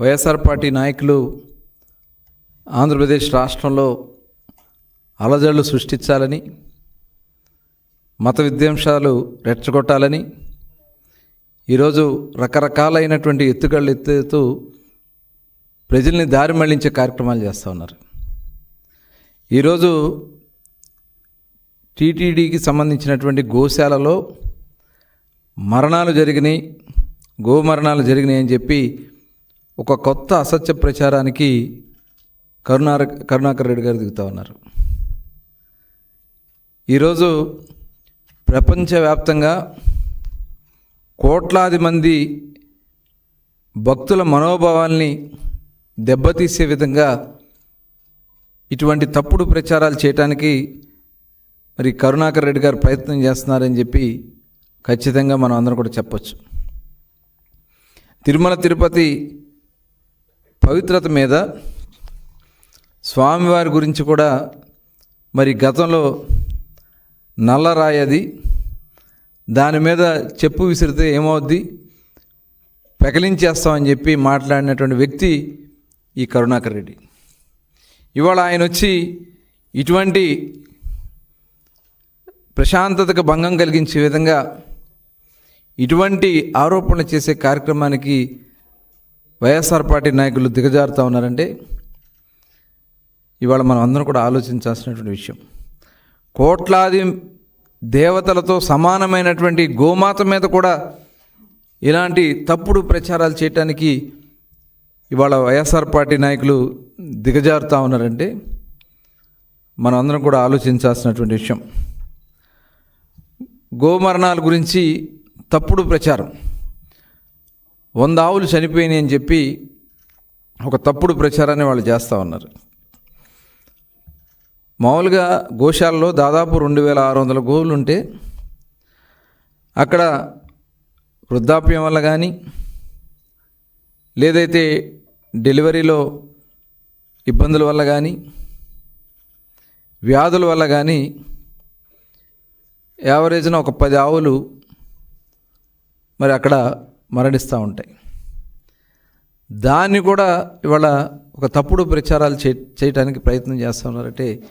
YSR party నాయకులు ఆంధ్రప్రదేశ్ రాష్ట్రంలో అలజడులు సృష్టించాలని మత విద్వేషాలు రెచ్చగొట్టాలని ఈరోజు రకరకాలైనటువంటి ఎత్తుగళ్ళు ఎత్తుతూ ప్రజల్ని దారి మళ్ళించే కార్యక్రమాలు చేస్తూ ఉన్నారు. ఈరోజు టీటీడీకి సంబంధించినటువంటి గోశాలలో మరణాలు జరిగినాయి గో మరణాలు జరిగినాయి అని చెప్పి ఒక కొత్త అసత్య ప్రచారానికి కరుణార కరుణాకర్ రెడ్డి గారు దిగుతూ ఉన్నారు. ఈరోజు ప్రపంచవ్యాప్తంగా కోట్లాది మంది భక్తుల మనోభావాల్ని దెబ్బతీసే విధంగా ఇటువంటి తప్పుడు ప్రచారాలు చేయటానికి మరి కరుణాకర్ రెడ్డి గారు ప్రయత్నం చేస్తున్నారని చెప్పి ఖచ్చితంగా మనం అందరం కూడా చెప్పొచ్చు. తిరుమల తిరుపతి పవిత్రత మీద స్వామివారి గురించి కూడా మరి గతంలో నల్లరాయది దాని మీద చెప్పు విసిరితే ఏమవుద్ది? పెకలించేస్తామని చెప్పి మాట్లాడినటువంటి వ్యక్తి ఈ కరుణాకర్ రెడ్డి. ఇవాళ ఆయన వచ్చి ఇటువంటి ప్రశాంతతకు భంగం కలిగించే విధంగా ఇటువంటి ఆరోపణలు చేసే కార్యక్రమానికి వైఎస్ఆర్ పార్టీ నాయకులు దిగజారుతూ ఉన్నారంటే ఇవాళ మనం అందరం కూడా ఆలోచించాల్సినటువంటి విషయం. కోట్లాది దేవతలతో సమానమైనటువంటి గోమాత మీద కూడా ఇలాంటి తప్పుడు ప్రచారాలు చేయటానికి ఇవాళ వైఎస్ఆర్ పార్టీ నాయకులు దిగజారుతూ ఉన్నారంటే మనం అందరం కూడా ఆలోచించాల్సినటువంటి విషయం. గోమరణాల గురించి తప్పుడు ప్రచారం. వంద ఆవులు చనిపోయినాయి అని చెప్పి ఒక తప్పుడు ప్రచారాన్ని వాళ్ళు చేస్తూ ఉన్నారు. మామూలుగా గోశాలలో దాదాపు రెండు వేల ఆరు వందల గోవులు ఉంటే అక్కడ వృద్ధాప్యం వల్ల కానీ లేదైతే డెలివరీలో ఇబ్బందుల వల్ల కానీ వ్యాధుల వల్ల కానీ యావరేజ్న ఒక పది ఆవులు మరి అక్కడ మరణిస్తూ ఉంటాయి. దాన్ని కూడా ఇవాళ ఒక తప్పుడు ప్రచారాలు చే చేయడానికి ప్రయత్నం చేస్తూ ఉన్నారంటే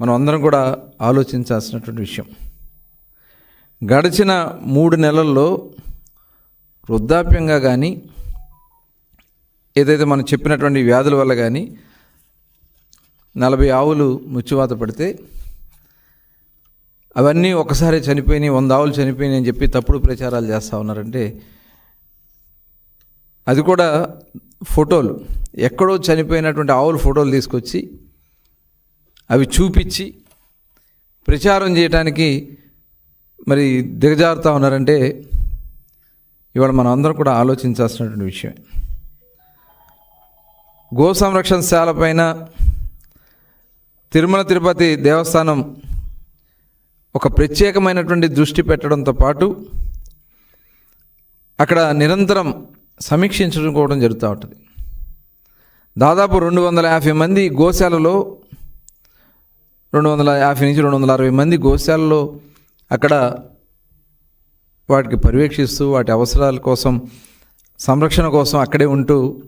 మనం అందరం కూడా ఆలోచించాల్సినటువంటి విషయం. గడిచిన మూడు నెలల్లో వృద్ధాప్యంగా కానీ ఏదైతే మనం చెప్పినటువంటి వ్యాధుల వల్ల కానీ నలభై ఆవులు ముచ్చివాత పడితే అవన్నీ ఒకసారి చనిపోయినాయి వంద ఆవులు చనిపోయినాయి అని చెప్పి తప్పుడు ప్రచారాలు చేస్తూ ఉన్నారంటే అది కూడా ఫోటోలు. ఎక్కడో చనిపోయినటువంటి ఆవుల ఫోటోలు తీసుకొచ్చి అవి చూపించి ప్రచారం చేయడానికి మరి దిగజారుతూ ఉన్నారంటే ఇవాళ మనం అందరం కూడా ఆలోచించాల్సినటువంటి విషయం గో సంరక్షణ శాల పైన తిరుమల తిరుపతి దేవస్థానం ఒక ప్రత్యేకమైనటువంటి దృష్టి పెట్టడంతో పాటు అక్కడ నిరంతరం సమీక్షించడం కూడా జరుగుతూ ఉంటుంది. దాదాపు రెండు వందల యాభై మంది గోశాలలో రెండు వందల యాభై నుంచి రెండు వందల అరవై మంది గోశాలలో అక్కడ వాటికి పర్యవేక్షిస్తూ వాటి అవసరాల కోసం సంరక్షణ కోసం అక్కడే ఉంటూ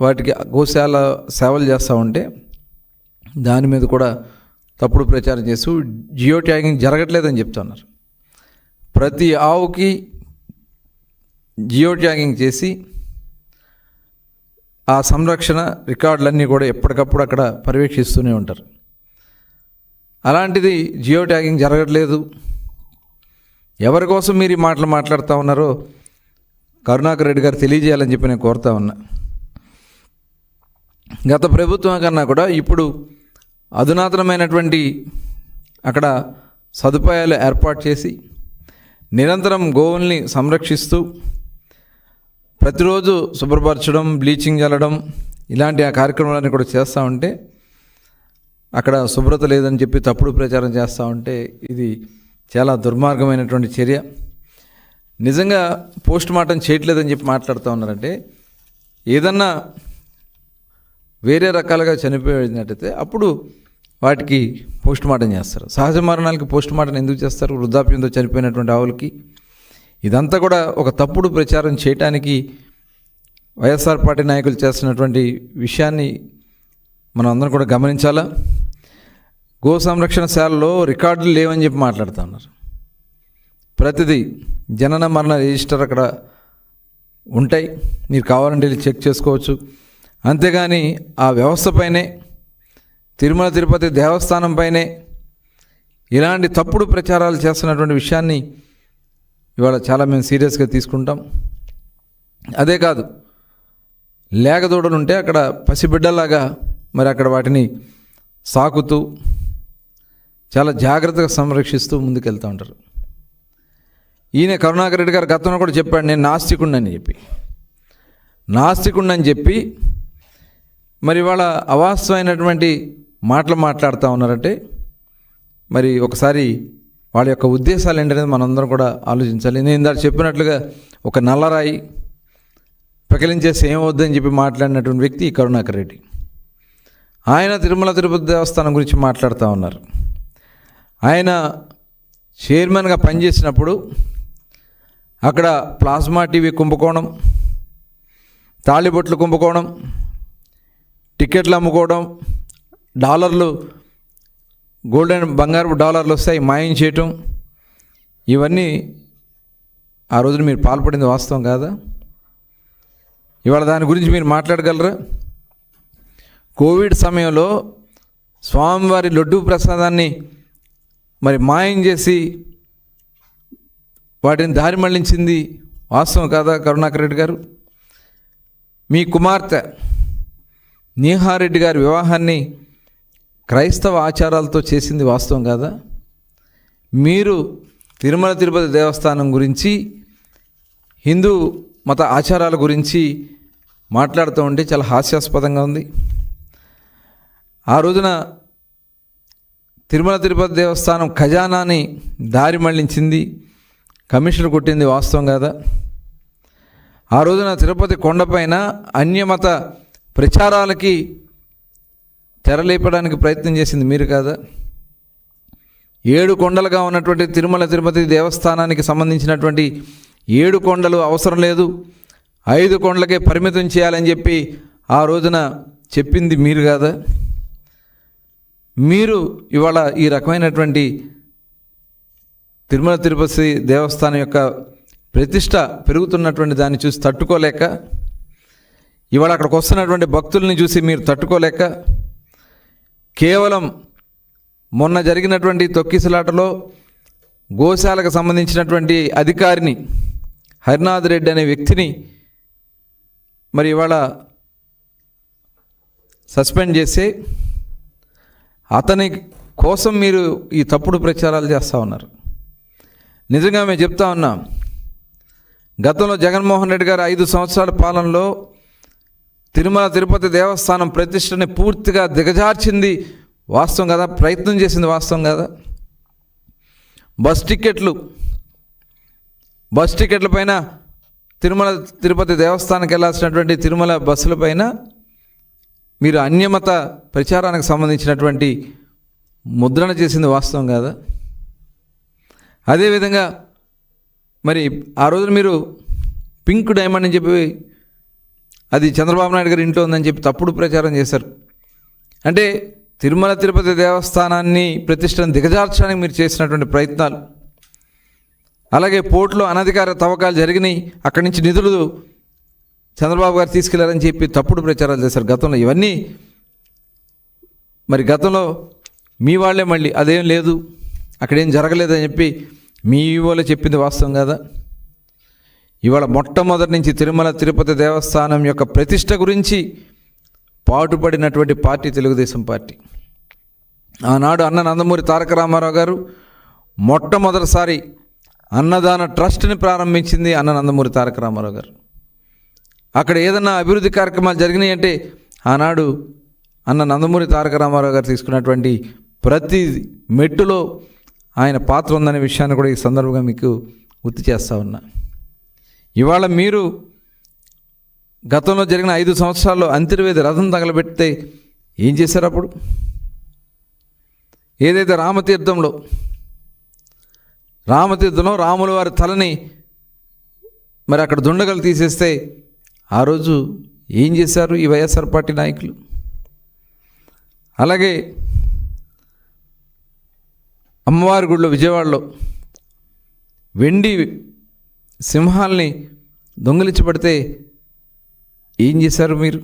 వాటికి గోశాల సేవలు చేస్తూ ఉంటే దాని మీద కూడా తప్పుడు ప్రచారం చేస్తూ జియో ట్యాగింగ్ జరగట్లేదని చెప్తున్నారు. ప్రతి ఆవుకి జియో ట్యాగింగ్ చేసి ఆ సంరక్షణ రికార్డులన్నీ కూడా ఎప్పటికప్పుడు అక్కడ పర్యవేక్షిస్తూనే ఉంటారు. అలాంటిది జియో ట్యాగింగ్ జరగట్లేదు. ఎవరి కోసం మీరు ఈ మాటలు మాట్లాడుతూ ఉన్నారో కరుణాకర్ రెడ్డి గారు తెలియజేయాలని చెప్పి నేను కోరుతా ఉన్నా. గత ప్రభుత్వం కన్నా కూడా ఇప్పుడు అధునాతనమైనటువంటి అక్కడ సదుపాయాలు ఏర్పాటు చేసి నిరంతరం గోవుల్ని సంరక్షిస్తూ ప్రతిరోజు శుభ్రపరచడం బ్లీచింగ్ చల్లడం ఇలాంటి ఆ కార్యక్రమాలన్నీ కూడా చేస్తూ ఉంటే అక్కడ శుభ్రత లేదని చెప్పి తప్పుడు ప్రచారం చేస్తూ ఉంటే ఇది చాలా దుర్మార్గమైనటువంటి చర్య. నిజంగా పోస్ట్ మార్టం చేయట్లేదని చెప్పి మాట్లాడుతూ ఉన్నారంటే ఏదన్నా వేరే రకాలుగా చనిపోయినట్టయితే అప్పుడు వాటికి పోస్ట్ మార్టం చేస్తారు. సహజ మరణాలకి పోస్ట్ మార్టం ఎందుకు చేస్తారు? వృద్ధాప్యంతో చనిపోయినటువంటి ఆవులకి ఇదంతా కూడా ఒక తప్పుడు ప్రచారం చేయటానికి వైఎస్ఆర్ పార్టీ నాయకులు చేస్తున్నటువంటి విషయాన్ని మనం అందరం కూడా గమనించాలా? గో సంరక్షణ శాలలో రికార్డులు లేవని చెప్పి మాట్లాడుతూ ఉన్నారు. ప్రతిదీ జనన మరణ రిజిస్టర్ అక్కడ ఉంటాయి. మీరు కావాలంటే వెళ్ళి చెక్ చేసుకోవచ్చు. అంతేగాని ఆ వ్యవస్థపైనే తిరుమల తిరుపతి దేవస్థానం పైనే ఇలాంటి తప్పుడు ప్రచారాలు చేస్తున్నటువంటి విషయాన్ని ఇవాళ చాలా మేము సీరియస్గా తీసుకుంటాం. అదే కాదు లేగదూడలు ఉంటే అక్కడ పసిబిడ్డలాగా మరి అక్కడ వాటిని సాకుతూ చాలా జాగ్రత్తగా సంరక్షిస్తూ ముందుకెళ్తూ ఉంటారు. ఈయన కరుణాకర్ రెడ్డి గారు గతంలో కూడా చెప్పాడు నేను నాస్తికుండని చెప్పి. నాస్తికుండని చెప్పి మరి ఇవాళ అవాస్తవమైనటువంటి మాటలు మాట్లాడుతూ ఉన్నారంటే మరి ఒకసారి వాళ్ళ యొక్క ఉద్దేశాలు ఏంటనేది మనందరం కూడా ఆలోచించాలి. నేను ఇందాక చెప్పినట్లుగా ఒక నల్లరాయి పెకలించేసి ఏమవుద్దని చెప్పి మాట్లాడినటువంటి వ్యక్తి కరుణాకర్ రెడ్డి. ఆయన తిరుమల తిరుపతి దేవస్థానం గురించి మాట్లాడుతూ ఉన్నారు. ఆయన చైర్మన్గా పనిచేసినప్పుడు అక్కడ ప్లాస్మా టీవీ కుంభకోణం తాళిబొట్లు కుంభకోణం టికెట్లు అమ్ముకోవడం డాలర్లు గోల్డెన్ బంగారు డాలర్లు వస్తాయి మాయం చేయటం. ఇవన్నీ ఆ రోజున మీరు పాల్పడింది వాస్తవం కాదా? ఇవాళ దాని గురించి మీరు మాట్లాడగలరా? కోవిడ్ సమయంలో స్వామివారి లడ్డూ ప్రసాదాన్ని మరి మాయం చేసి వాటిని దారి మళ్ళించింది వాస్తవం కాదా కరుణాకర్ రెడ్డి గారు? మీ కుమార్తె నీహారెడ్డి గారి వివాహాన్ని క్రైస్తవ ఆచారాలతో చేసింది వాస్తవం కాదా? మీరు తిరుమల తిరుపతి దేవస్థానం గురించి హిందూ మత ఆచారాల గురించి మాట్లాడుతూ ఉంటే చాలా హాస్యాస్పదంగా ఉంది. ఆ రోజున తిరుమల తిరుపతి దేవస్థానం ఖజానాని దారి మళ్ళించింది కమిషన్ కొట్టింది వాస్తవం కాదా? ఆ రోజున తిరుపతి కొండపైన అన్యమత ప్రచారాలకి తెరలేపడానికి ప్రయత్నం చేసింది మీరు కాదా? ఏడు కొండలుగా ఉన్నటువంటి తిరుమల తిరుపతి దేవస్థానానికి సంబంధించినటువంటి ఏడు కొండలు అవసరం లేదు. ఐదు కొండలకే పరిమితం చేయాలని చెప్పి ఆ రోజున చెప్పింది మీరు కాదా? మీరు ఇవాళ ఈ రకమైనటువంటి తిరుమల తిరుపతి దేవస్థానం యొక్క ప్రతిష్ట పెరుగుతున్నటువంటి దాన్ని చూసి తట్టుకోలేక ఇవాళ అక్కడికి వస్తున్నటువంటి భక్తుల్ని చూసి మీరు తట్టుకోలేక కేవలం మొన్న జరిగినటువంటి తొక్కిసలాటలో గోశాలకు సంబంధించినటువంటి అధికారిని హరినాథ్ రెడ్డి అనే వ్యక్తిని మరి ఇవాళ సస్పెండ్ చేసి అతని కోసం మీరు ఈ తప్పుడు ప్రచారాలు చేస్తూ ఉన్నారు. నిజంగా మేము చెప్తా ఉన్నాం. గతంలో జగన్మోహన్ రెడ్డి గారు ఐదు సంవత్సరాల పాలనలో తిరుమల తిరుపతి దేవస్థానం ప్రతిష్టని పూర్తిగా దిగజార్చింది. వాస్తవం కదా? ప్రయత్నం చేసింది వాస్తవం కదా? బస్ టికెట్లు బస్ టికెట్ల పైన తిరుమల తిరుపతి దేవస్థానానికి వెళ్ళాల్సినటువంటి తిరుమల బస్సుల పైన మీరు అన్యమత ప్రచారానికి సంబంధించినటువంటి ముద్రణ చేసింది వాస్తవం కాదా? అదేవిధంగా మరి ఆ రోజున మీరు పింక్ డైమండ్ అని చెప్పి అది చంద్రబాబు నాయుడు గారి ఇంట్లో ఉందని చెప్పి తప్పుడు ప్రచారం చేశారు. అంటే తిరుమల తిరుపతి దేవస్థానాన్ని ప్రతిష్టను దిగజార్చడానికి మీరు చేసినటువంటి ప్రయత్నాలు అలాగే పోర్టులో అనధికార తవ్వకాలు జరిగినాయి అక్కడి నుంచి నిధులు చంద్రబాబు గారు తీసుకెళ్ళారని చెప్పి తప్పుడు ప్రచారాలు చేశారు గతంలో. ఇవన్నీ మరి గతంలో మీ వాళ్ళే మళ్ళీ అదేం లేదు అక్కడేం జరగలేదని చెప్పి మీ వాళ్ళే చెప్పింది వాస్తవం కదా? ఇవాళ మొట్టమొదటి నుంచి తిరుమల తిరుపతి దేవస్థానం యొక్క ప్రతిష్ట గురించి పాటుపడినటువంటి పార్టీ తెలుగుదేశం పార్టీ. ఆనాడు అన్న నందమూరి తారక రామారావు గారు మొట్టమొదటిసారి అన్నదాన ట్రస్ట్ని ప్రారంభించింది అన్న నందమూరి తారక రామారావు గారు. అక్కడ ఏదన్నా అభివృద్ధి కార్యక్రమాలు జరిగినాయి అంటే ఆనాడు అన్న నందమూరి తారక రామారావు గారు తీసుకున్నటువంటి ప్రతి మెట్టులో ఆయన పాత్ర ఉందనే విషయాన్ని కూడా ఈ సందర్భంగా మీకు గుర్తు చేస్తూ ఉన్నా. ఇవాళ మీరు గతంలో జరిగిన ఐదు సంవత్సరాల్లో అంతర్వేది రథం తగలబెడితే ఏం చేశారు అప్పుడు? ఏదైతే రామతీర్థంలో రామతీర్థంలో రాముల వారి తలని మరి అక్కడ దుండగలు తీసేస్తే ఆ రోజు ఏం చేశారు ఈ వైఎస్ఆర్ పార్టీ నాయకులు? అలాగే అమ్మవారి గుడిలో విజయవాడలో వెండి సింహాల్ని దొంగిలించబడితే ఏం చేశారు మీరు?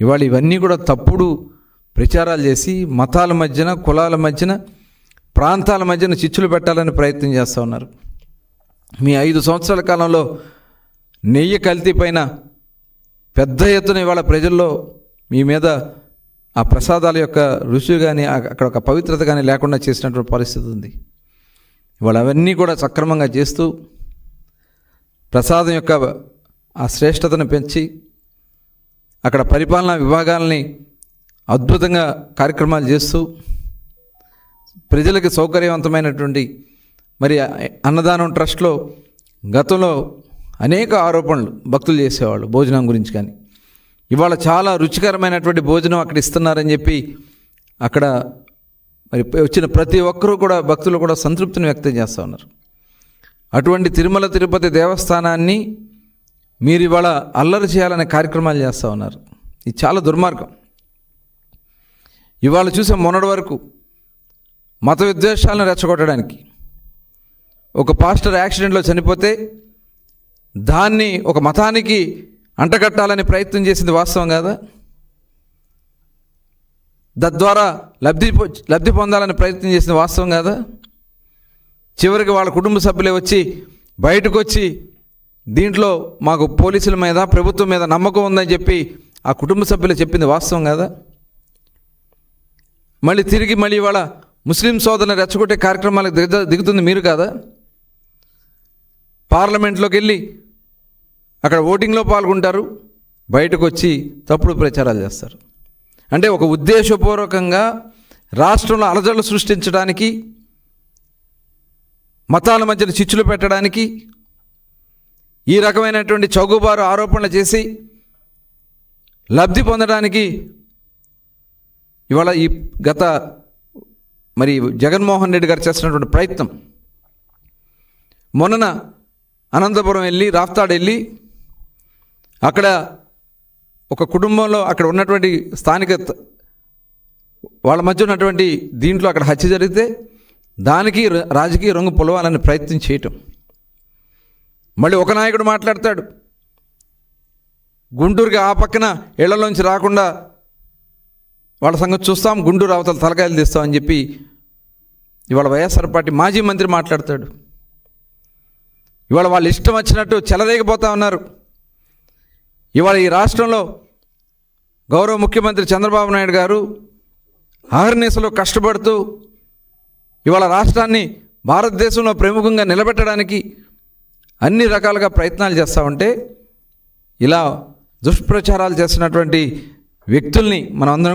ఇవాళ ఇవన్నీ కూడా తప్పుడు ప్రచారాలు చేసి మతాల మధ్యన కులాల మధ్యన ప్రాంతాల మధ్యన చిచ్చులు పెట్టాలని ప్రయత్నం చేస్తూ ఉన్నారు. మీ ఐదు సంవత్సరాల కాలంలో నెయ్యి కల్తీ పైన పెద్ద ఎత్తున ఇవాళ ప్రజల్లో మీ మీద ఆ ప్రసాదాల యొక్క రుచి కానీ అక్కడ ఒక పవిత్రత కానీ లేకుండా చేసినటువంటి పరిస్థితి ఉంది. ఇవాళ అవన్నీ కూడా సక్రమంగా చేస్తూ ప్రసాదం యొక్క ఆ శ్రేష్టతను పెంచి అక్కడ పరిపాలనా విభాగాల్ని అద్భుతంగా కార్యక్రమాలు చేస్తూ ప్రజలకు సౌకర్యవంతమైనటువంటి మరి అన్నదానం ట్రస్ట్లో గతంలో అనేక ఆరోపణలు భక్తులు చేసేవాళ్ళు భోజనం గురించి కానీ. ఇవాళ చాలా రుచికరమైనటువంటి భోజనం అక్కడ ఇస్తున్నారని చెప్పి అక్కడ మరి వచ్చిన ప్రతి ఒక్కరూ కూడా భక్తులు కూడా సంతృప్తిని వ్యక్తం చేస్తూ ఉన్నారు. అటువంటి తిరుమల తిరుపతి దేవస్థానాన్ని మీరు ఇవాళ అల్లరి చేయాలనే కార్యక్రమాలు చేస్తూ ఉన్నారు. ఇది చాలా దుర్మార్గం. ఇవాళ చూసే మొన్నటి వరకు మత విద్వేషాలను రెచ్చగొట్టడానికి ఒక పాస్టర్ యాక్సిడెంట్లో చనిపోతే దాన్ని ఒక మతానికి అంటగట్టాలని ప్రయత్నం చేసింది వాస్తవం కాదా? తద్వారా లబ్ధి పొ- లబ్ధి పొందాలని ప్రయత్నం చేసింది వాస్తవం కాదా? చివరికి వాళ్ళ కుటుంబ సభ్యులే వచ్చి బయటకు వచ్చి దీంట్లో మాకు పోలీసుల మీద ప్రభుత్వం మీద నమ్మకం ఉందని చెప్పి ఆ కుటుంబ సభ్యులు చెప్పింది వాస్తవం కదా? మళ్ళీ తిరిగి మళ్ళీ ఇవాళ ముస్లిం సోదరుని రెచ్చగొట్టే కార్యక్రమాలకు దిగ దిగుతుంది మీరు కాదా? పార్లమెంట్లోకి వెళ్ళి అక్కడ ఓటింగ్లో పాల్గొంటారు బయటకు వచ్చి తప్పుడు ప్రచారాలు చేస్తారు. అంటే ఒక ఉద్దేశపూర్వకంగా రాష్ట్రంలో అలజడులు సృష్టించడానికి మతాల మధ్యన చిచ్చులు పెట్టడానికి ఈ రకమైనటువంటి చౌకబారు ఆరోపణలు చేసి లబ్ధి పొందడానికి ఇవాళ ఈ గత మరి జగన్మోహన్ రెడ్డి గారు చేస్తున్నటువంటి ప్రయత్నం. మొన్నన అనంతపురం వెళ్ళి రాఫ్తాడ్ వెళ్ళి అక్కడ ఒక కుటుంబంలో అక్కడ ఉన్నటువంటి స్థానిక వాళ్ళ మధ్య ఉన్నటువంటి దీంట్లో అక్కడ హత్య జరిగితే దానికి రాజకీయ రంగు పొలవాలని ప్రయత్నం చేయటం. మళ్ళీ ఒక నాయకుడు మాట్లాడతాడు. గుంటూరుకి ఆ పక్కన ఇళ్ళలోంచి రాకుండా వాళ్ళ సంగతి చూస్తాం గుంటూరు అవతల తలకాయలు తీస్తామని చెప్పి ఇవాళ వైఎస్ఆర్ పార్టీ మాజీ మంత్రి మాట్లాడతాడు. ఇవాళ వాళ్ళు ఇష్టం వచ్చినట్టు చెలరేగిపోతా ఉన్నారు. ఇవాళ ఈ రాష్ట్రంలో గౌరవ ముఖ్యమంత్రి చంద్రబాబు నాయుడు గారు ఆహర్నిశలో కష్టపడుతూ ఇవాళ రాష్ట్రాన్ని భారతదేశంలో ప్రముఖంగా నిలబెట్టడానికి అన్ని రకాలుగా ప్రయత్నాలు చేస్తూ ఉంటే ఇలా దుష్ప్రచారాలు చేస్తున్నటువంటి వ్యక్తుల్ని మనం అందరం